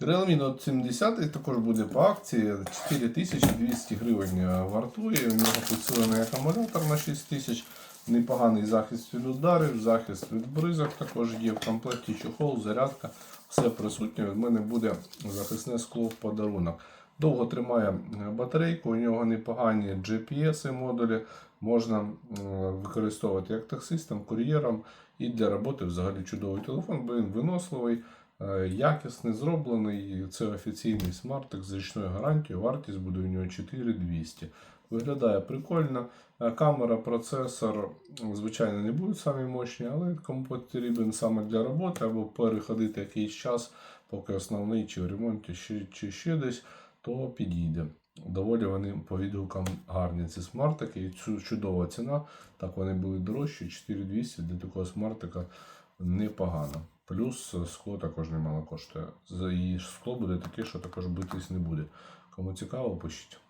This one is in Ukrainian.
Realme Note 70 також буде по акції 4200 гривень е, вартує. У нього підсилений акумулятор на 6000, непоганий захист від ударів, захист від бризок також є в комплекті чохол, зарядка, все присутнє. Від мене буде захисне скло в подарунок. Довго тримає е, батарейку, у нього непогані GPS модулі, можна використовувати як таксистом, кур'єром і для роботи взагалі чудовий телефон, бо він виносливий. Е, Якісний зроблений, це офіційний смартик з річною гарантією, вартість буде у нього 4200. Виглядає прикольно. Е, Камера, процесор, звичайно, не будуть самі мощні, але кому потрібен саме для роботи або переходити якийсь час, поки основний чи в ремонті, чи, чи ще десь, то підійде. Доволі вони по відгукам гарні ці смартики. І цю чудова ціна. Так вони були дорожчі, 4200 для такого смартика непогано. Плюс скло також немало коштує. І скло буде таке, що також битись не буде. Кому цікаво, пишіть.